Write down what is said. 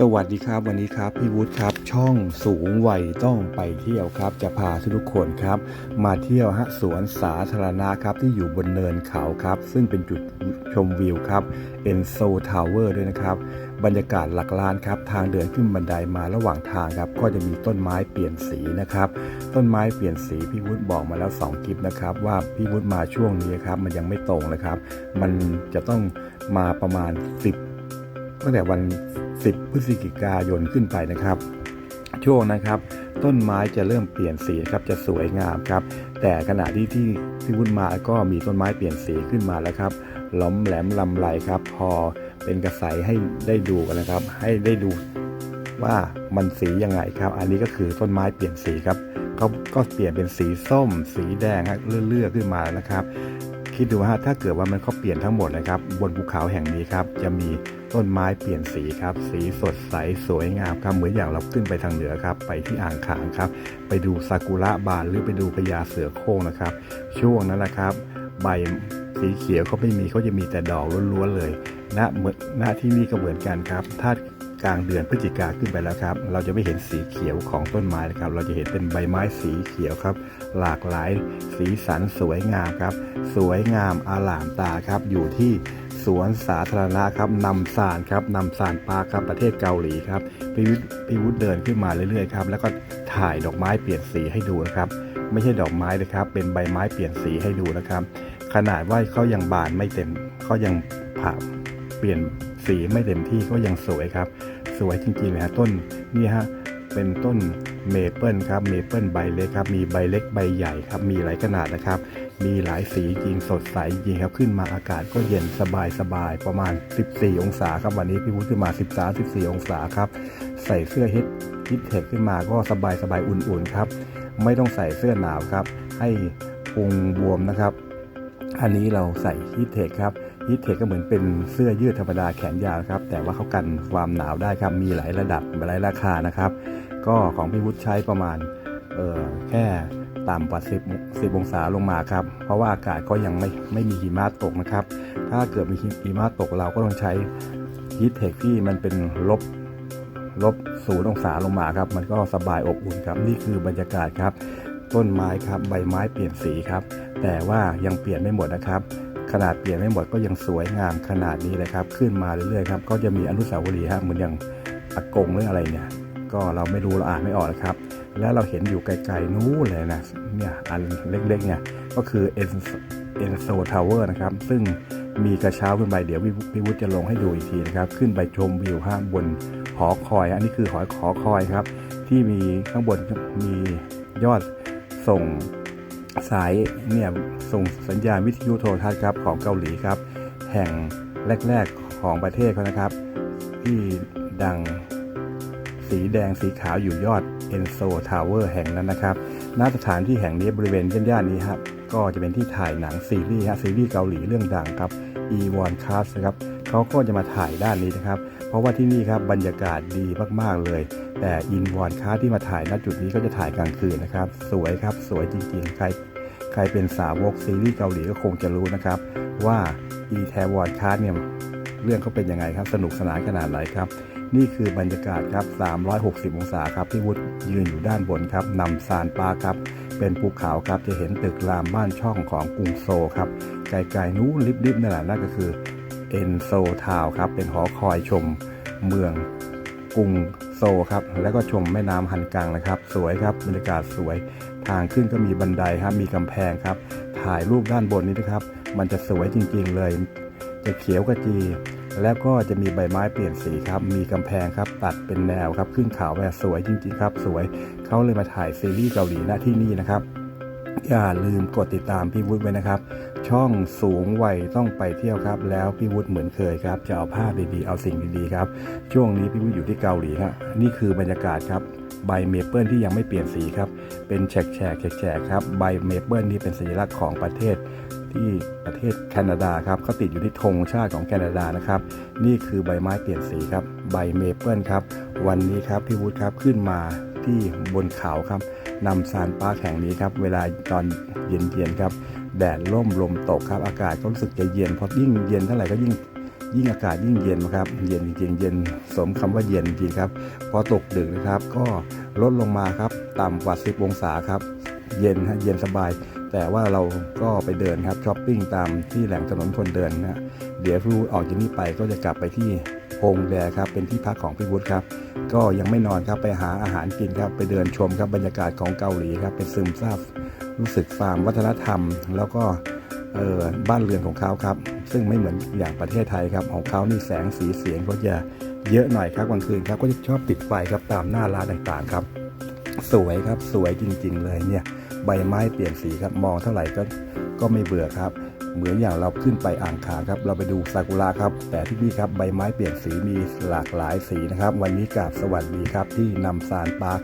สวัสดีครับวันนี้ครับพี่วุฒิครับ ช่องสูงวัยต้องไปเที่ยวครับ จะพาทุกคนครับ มาเที่ยวฮะสวนสาธารณะครับที่อยู่บนเนินเขาครับ ซึ่งเป็นจุดชมวิวครับเอ็นโซทาวเวอร์ด้วยนะครับ บรรยากาศหลักล้านครับ ทางเดินขึ้นบันไดมาระหว่างทางครับ ก็จะมีต้นไม้เปลี่ยนสีนะครับ ต้นไม้เปลี่ยนสีพี่วุฒิบอกมาแล้ว2คลิปนะครับว่าพี่วุฒิมาช่วงนี้ครับมันยังไม่ตรงนะครับ มันจะต้องมาประมาณ 10 ตั้งแต่วัน 10 พฤศจิกายนขึ้นไปนะครับ ช่วงนะครับ ต้นไม้จะเริ่มเปลี่ยนสีครับจะสวยงามครับ แต่ขณะที่ที่ที่วุ้นมาก็มีต้นไม้เปลี่ยนสีขึ้นมาแล้วครับล้อมแหลมลำไรครับ พอเป็นกระใสให้ได้ดูกันนะครับ ให้ได้ดูว่ามันสียังไงครับ อันนี้ก็คือต้นไม้เปลี่ยนสีครับเขาก็เปลี่ยนเป็นสีส้ม สีแดงฮะเลื่อยๆขึ้นมานะครับ คิดดูว่าถ้าเกิดว่ามันเขาเปลี่ยนทั้งหมดนะครับ บนภูเขาแห่งนี้ครับจะมีต้นไม้เปลี่ยนสีครับ สีสดใสสวยงามครับเหมือนอย่างเราขึ้นไปทางเหนือครับไปที่อ่างขางครับ ไปดูซากุระบานหรือไปดูพญาเสือโคร่งนะครับ ช่วงนั้นนะครับ ใบสีเขียวเขาไม่มีเขาจะมีแต่ดอกล้วนๆเลยณเมือนณที่นี่ก็เหมือนกันครับถ้า กลางเดือนพฤศจิกาขึ้นไปแล้วครับ เราจะไม่เห็นสีเขียวของต้นไม้นะครับ เราจะเห็นเป็นใบไม้สีเขียวครับ หลากหลายสีสันสวยงามครับ สวยงามอาลามตาครับ อยู่ที่สวนสาธารณะครับนำซานครับนำซานปาคครับประเทศเกาหลีครับพี่วุฒิพี่วุฒิเดินขึ้นมาเรื่อยๆครับแล้วก็ถ่ายดอกไม้เปลี่ยนสีให้ดูนะครับ ไม่ใช่ดอกไม้นะครับ เป็นใบไม้เปลี่ยนสีให้ดูนะครับ ขนาดว่าเขายังบานไม่เต็มเขายังผ่าเปลี่ยนสีไม่เต็มที่ก็ยังสวยครับ สวยจริงๆเลยฮะต้นนี่ฮะเป็นต้นเมเปิลครับเมเปิลใบเล็กครับมีใบเล็กใบใหญ่ครับมีหลายขนาดนะครับ มีหลายสีจริงสดใสจริงครับขึ้นมาอากาศก็เย็นสบายสบายประมาณ 14 องศาครับวันนี้พี่วุฒิขึ้นมา 13 14 องศาครับใส่เสื้อฮิตฮิตเทคขึ้นมาก็สบายสบายอุ่นๆครับ ไม่ต้องใส่เสื้อหนาวครับ ให้พุงบวมนะครับ อันนี้เราใส่ฮีทเทคครับฮีทเทคก็เหมือนเป็นเสื้อยืดธรรมดาแขนยาวครับ แต่ว่าเขากันความหนาวได้ครับ มีหลายระดับหลายราคานะครับ ก็ของพี่วุฒิใช้ประมาณเออแค่ต่ำกว่า 10 10 องศาลงมาครับ เพราะว่าอากาศก็ยังไม่ไม่มีหิมะตกนะครับ ถ้าเกิดมีหิมะตกเราก็ต้องใช้ฮีทเทคที่มันเป็นลบลบศูนย์องศาลงมาครับ มันก็สบายอบอุ่นครับ นี่คือบรรยากาศครับ ต้นไม้ครับ ใบไม้เปลี่ยนสีครับ แต่ว่ายังเปลี่ยนไม่หมดนะครับ ขนาดเปลี่ยนไม่หมดก็ยังสวยงามขนาดนี้เลยครับ ขึ้นมาเรื่อยๆครับก็จะมีอนุสาวรีย์ฮะเหมือนอย่างอากงหรืออะไรเนี่ยก็เราไม่รู้เราอ่านไม่ออกนะครับ แล้วเราเห็นอยู่ไกลๆนู้นเลยนะเนี่ยอันเล็กๆเนี่ยก็คือเอ็นเอ็นโซทาวเวอร์นะครับ ซึ่งมีกระเช้าขึ้นไปเดี๋ยวพี่วุฒิจะลงให้ดูอีกทีนะครับ ขึ้นไปชมวิวห้างบนหอคอย อันนี้คือหอหอคอยครับ ที่มีข้างบนมียอดส่ง สายเนี่ยส่งสัญญาณวิทยุโทรทัศน์ครับของเกาหลีครับ แห่งแรก ๆของประเทศเขานะครับ ที่ดังสีแดงสีขาวอยู่ยอดเอ็นโซทาวเวอร์แห่งนั้นนะครับณสถานที่แห่งนี้บริเวณย่านนี้ครับก็จะเป็นที่ถ่ายหนังซีรีส์ฮะซีรีส์เกาหลีเรื่องดังครับ e w a n c a s นะครับเขาก็จะมาถ่ายด้านนี้นะครับ เพราะว่าที่นี่ครับบรรยากาศดีมากๆเลย แต่อินวอนคาที่มาถ่ายณจุดนี้ก็จะถ่ายกลางคืนนะครับ สวยครับสวยจริงๆ ใครใครเป็นสาวกซีรีส์เกาหลีก็คงจะรู้นะครับ ว่าอีแทวอนคาเนี่ยเรื่องเขาเป็นยังไงครับ สนุกสนานขนาดไหนครับ นี่คือบรรยากาศครับ 360 องศาครับที่วุฒิยืนอยู่ด้านบนครับนำซานปาครับ เป็นภูเขาครับจะเห็นตึกรามบ้านช่องของกรุงโซลครับไกลๆนู้นลิบๆนั่นแหละนั่นก็คือเอ็นโซทาวครับเป็นหอคอยชมเมืองกรุง โซครับแล้วก็ชมแม่น้ำหันกลางนะครับ สวยครับบรรยากาศสวย ทางขึ้นก็มีบันไดครับมีกำแพงครับ ถ่ายรูปด้านบนนี้นะครับ มันจะสวยจริงๆเลย จะเขียวกระจีแล้วก็จะมีใบไม้เปลี่ยนสีครับ มีกำแพงครับ ตัดเป็นแนวครับ ขึ้นเขาแบบสวยจริงๆครับ สวย เขาเลยมาถ่ายซีรีส์เกาหลีณที่นี่นะครับ อย่าลืมกดติดตามพี่วุฒิไว้นะครับ ช่องสูงวัยต้องไปเที่ยวครับ แล้วพี่วุฒิเหมือนเคยครับ จะเอาภาพดีๆ เอาสิ่งดีๆครับ ช่วงนี้พี่วุฒิอยู่ที่เกาหลีครับนี่คือบรรยากาศครับใบเมเปิลที่ยังไม่เปลี่ยนสีครับ เป็นแฉกแฉกแฉกครับใบเมเปิลนี่เป็นสัญลักษณ์ของประเทศที่ประเทศแคนาดาครับเขาติดอยู่ที่ธงชาติของแคนาดานะครับ นี่คือใบไม้เปลี่ยนสีครับ ใบเมเปิลครับ วันนี้ครับพี่วุฒิครับขึ้นมาที่บนเขาครับ นำซานปาร์คแห่งนี้ครับ เวลาตอนเย็นๆครับ แดดร่มลมตกครับ อากาศก็รู้สึกจะเย็นพราะยิ่งเย็นเท่าไหร่ก็ยิ่งยิ่งอากาศยิ่งเย็นนะครับ เย็นจริงๆเย็นสมคำว่าเย็นจริงครับ พอตกดึกนะครับ ก็ลดลงมาครับ ต่ำกว่า 10 องศาครับ เย็นฮะเย็นสบาย แต่ว่าเราก็ไปเดินครับช้อปปิ้งตามที่แหล่งถนนคนเดินนะเดี๋ยวพี่วุฒิออกจากนี้ไปก็จะกลับไปที่ งแดครับเป็นที่พักของพี่วุฒิครับ ก็ยังไม่นอนครับไปหาอาหารกินครับไปเดินชมครับบรรยากาศของเกาหลีครับเป็นซึมซาบรู้สึกฟาร์มวัฒนธรรม แล้วก็เออบ้านเรือนของเขาครับ ซึ่งไม่เหมือนอย่างประเทศไทยครับของเขานี่แสงสีเสียงก็จะเยอะหน่อยครับกลางคืนครับก็จะชอบติดไฟครับตามหน้าร้านต่างๆครับสวยครับสวยจริงๆเลยเนี่ยใบไม้เปลี่ยนสีครับมองเท่าไหร่ก็ก็ไม่เบื่อครับ เหมือนอย่างเราขึ้นไปอ่างขางครับ เราไปดูซากุระครับ แต่ที่นี่ครับใบไม้เปลี่ยนสีมีหลากหลายสีนะครับ วันนี้กราบสวัสดีครับที่นำซานปาร์ค